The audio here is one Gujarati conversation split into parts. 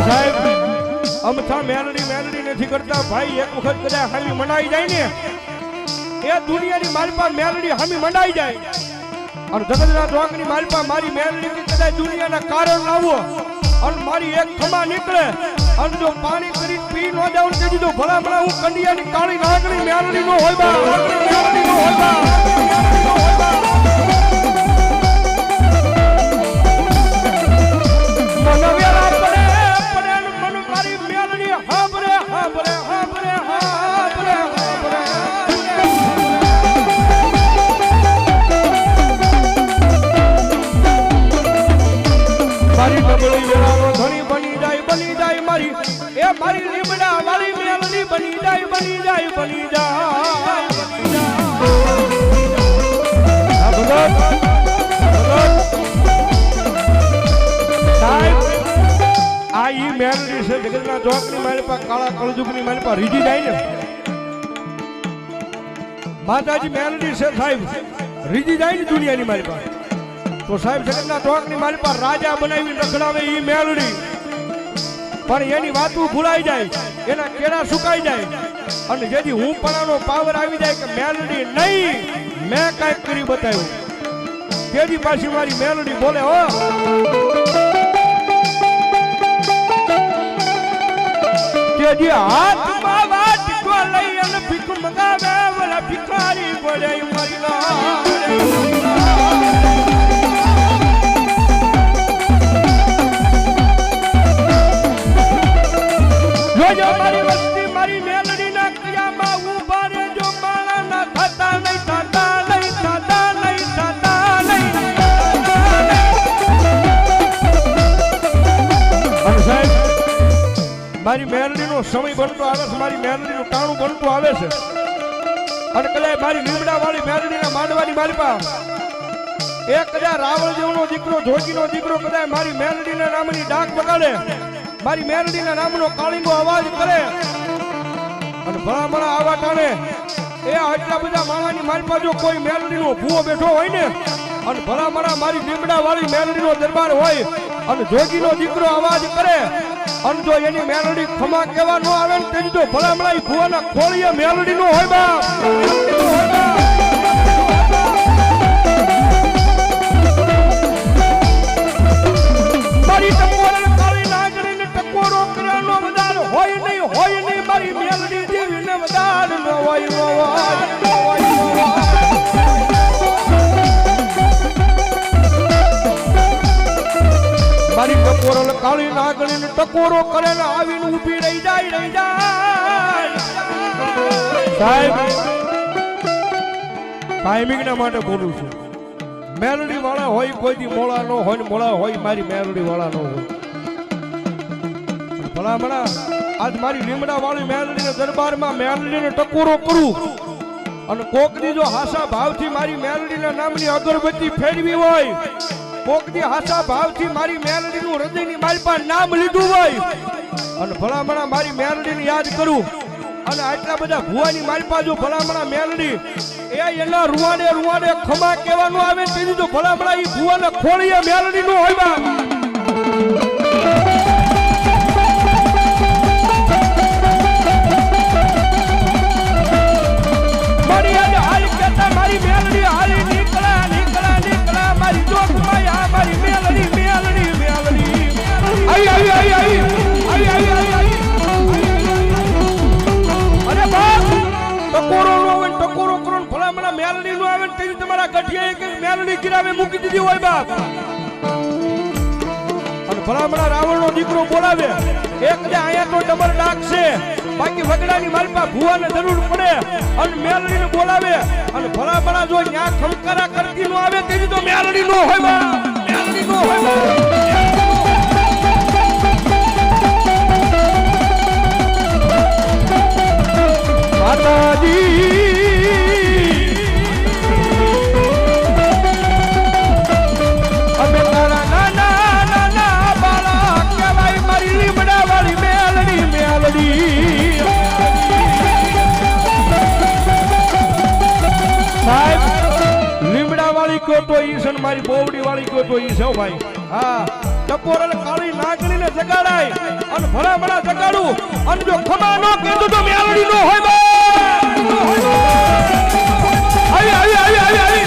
અને સાહેબ, અમથા મેલડી મેલડી નથી કરતા. ભાઈ, એક વખત કદાચ હામી મનાઈ જાય ને, એ દુનિયાની માલપા મેલડી હામી મનાઈ જાય. અને જગતના દ્વાંકની માલપા મારી મેલડી કદાચ દુનિયાના કારણ લાવો અને મારી એક ખમા નીકળે. અને જો પાણી કરી પી ન જાઉં તે દીધું ભલા ભલા હું કંડિયાની કાળી નાગણી મેલડી નો હોય બા. મેલડી નો હોય બા. ડબલી ધણી બની જાય બની જાય મારી. એ મારી લીમડા વાળી મેલની બની જાય બની જાય બની જાય આ ઈ મેલડી છે, જગતના ચોકની મારી પાસે, કાળા કળજુગની મારી પાસે રીજી જાય ને. માતાજી મેલડી છે સાહેબ રીજી જાય ને દુનિયાની મારી પાસે. તો સાહેબ જગતના ચોકની મારી પાસે રાજા બનાવી રખડાવે ઈ મેળડી પણ એની વાતું ભૂલાઈ જાય, એના કેળા સુકાઈ જાય. અને જેથી હું પણાનો પાવર આવી જાય કે મેલડી નહીં, મેં કાંઈક કરી બતાવ્યું. તેજી પાછી મારી મેલડી બોલે, હો. તેજી હાથમાં વાટકો લઈ અને ભીખ મંગાવે, ઓલા ભિખારી જોજો મારી વસ્તી, મારી મેલડી ના ક્રિયામાં ઊભા રહેજો માળા ના થતા નહીં થતા નહીં થતા નહીં થતા નહીં સાહેબ, મારી મેલડીનો સમય બનતો આવે છે, મારી મેલડીનું ટાણું બનતું આવે છે. અને કદાચ મારી લીમડા વાળી મેલડીના માંડવાની મારી પાસે એ કદાચ રાવણ જેવનો દીકરો જોગીનો દીકરો કદાચ મારી મેલડીના નામની ડાક બગાડે મારી મેલડીના નામનો કાળિંગો અવાજ કરે. અને ભણા ભણા આવા ટાણે એ આટલા બધા માણાની મારી જો કોઈ મેરડીનો ભૂવો બેઠો હોય ને, અને ભણા ભણા મારી લીમડા વાળી મેલડીનો દરબાર હોય, અને જોગીનો દીકરો અવાજ કરે. અને જો એની મેલડી ખમા કેવા ન આવે ને, તેની જો ભલા ભલા ઈ ભૂવાના ખોળીએ મેલડી નો હોય બા મેલડીનો ટકોરો કાળી નાગણી ટકોરો કરેલ આવીને ઊભી રહી જાય રહી જાય. સાહેબ ટાઈમિંગ ના માટે બોલું છું. મેલડી વાળા હોય કોઈ દી મોળા નો હોય મોળા હોય મારી મેલડી વાળા નો હોય. ભલા ભલા, આજ મારી લીમડા વાળી મેલડી ના દરબારમાં મેલડી ને ટકોરો કરું. અને કોકની જો હાસા ભાવથી મારી મેલડી ના નામની અગરબત્તી ફેરવી હોય કોકની હાસા ભાવથી મારી મેલડી નું હૃદયની મારી પાસે નામ લીધું હોય. અને ભલા ભલા મારી મેલડીને યાદ કરું. અને આટલા બધા ભુવાની મારી પાસે ભલામણા મેલડી એ એના રૂવાડે રૂવાડે ખમા કહેવાનું આવે તેથી તો ભલામણા એ ભુવાને ખોળીએ મેલડી નું હોય મેલડી નું આવે ને તેની તમારા ગઠિયા એક મેલડી ગિરાવે મૂકી દીધી હોય બાપ. અને ભલામણા રાવણ નો દીકરો બોલાવે. એક ને અહીંયા તો ડબલ ડાક છે બાકી વગડાની માલપા ભુવાને જરૂર પડે. અને મેલડીને બોલાવે. અને ભલામણા જો ન્યા ખમકારા કરતી નું આવે તેની તો મેલડી નો હોય બાપ. મેલડી નો હોય બાપ. માતાજી. વાળી કયો તો ઈ છે ને મારી બોવડી વાળી કયો તો ઈ છે ભાઈ. હા ટપોર કાળી કાળી નાગણીને જગાડાય અને ભલા ભલા જગાડું. અને જો ખમા નો કીધું તો મેલડી નો હોય આવી આવી આવી, આવી,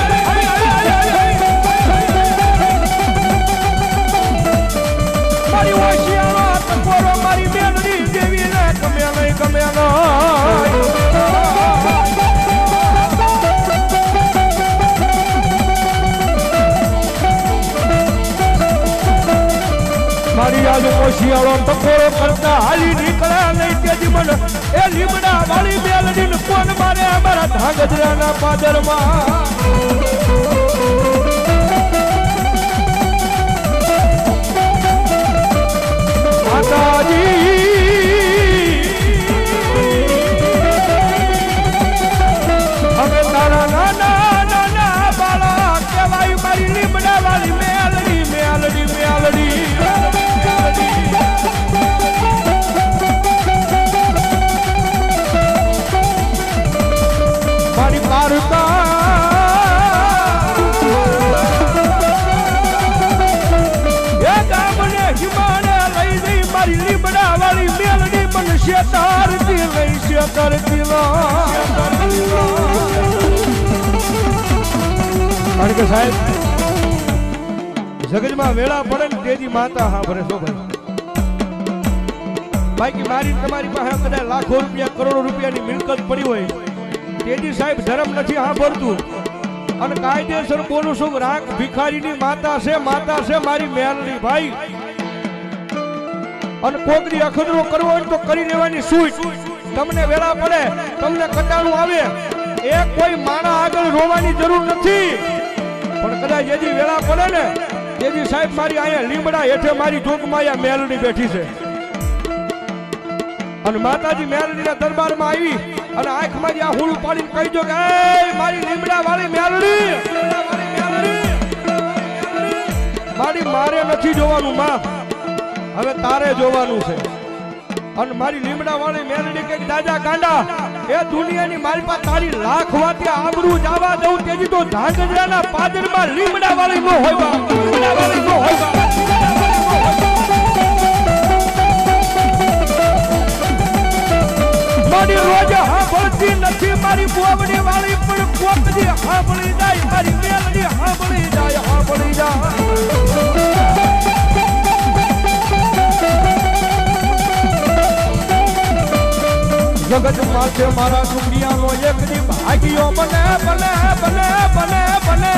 મારી આજે કોશિયાળો ટકોરો કરતા હાલી નીકળ્યા નહીં તે મન એ લીમડા વાળી બેલડી કોણ મારે અમારા ધાંગધ્રાના પાદરમાં. માતાજી. અમે તારા મારી ગામને હિમાને લઈ શેતારતી કારણ કે સાહેબ જગતમાં વેળા પડે ને તેજી માતા હા ભરે શો બાકી મારી તમારી પાસે કદાચ લાખો રૂપિયા, કરોડો રૂપિયાની મિલકત પડી હોય તેજી સાહેબ ધર્મ નથી સાંભળતું. અને કાયદેસર બોલું છું, રાખ ભિખારીની માતા છે માતા છે મારી મેલની ભાઈ. અને કોકરી અખદરો કરવો હોય તો કરી લેવાની સૂટ. તમને વેળા પડે, તમને કટાણું આવે. એ કોઈ માણા આગળ રોવાની જરૂર નથી. પણ કદાચ એજી વેળા પડે ને તેજી સાહેબ મારી અહીંયા લીમડા હેઠે મારી જોગમાં મેલની બેઠી છે. અને માતાજી મેલડીના દરબારમાં આવી અને આંખમાં આ હુળ પાડીને કહી કે મારી લીમડા વાળી મેલડી! મારી મારે નથી જોવાનું, માં. હવે તારે જોવાનું છે. અને મારી લીમડા વાળી મેલડી કે, દાદા, ગાંડા, એ દુનિયાની મારી પાસે તારી લાખ વાતી આબરૂ જવા દઉં તેજી તો ધાંગધ્રાના પાદરમાં લીમડા વાળી નો હોય લીમડા વાળી નો હોય મારી બોબડી વાળી પણ કોક હાંભળી જાય, મારી મેલડી હાંભળી જાય હાંભળી જાય. જગત માથે મારા દુનિયાનો એક દી ભાગ્યો બને બને બને બને બને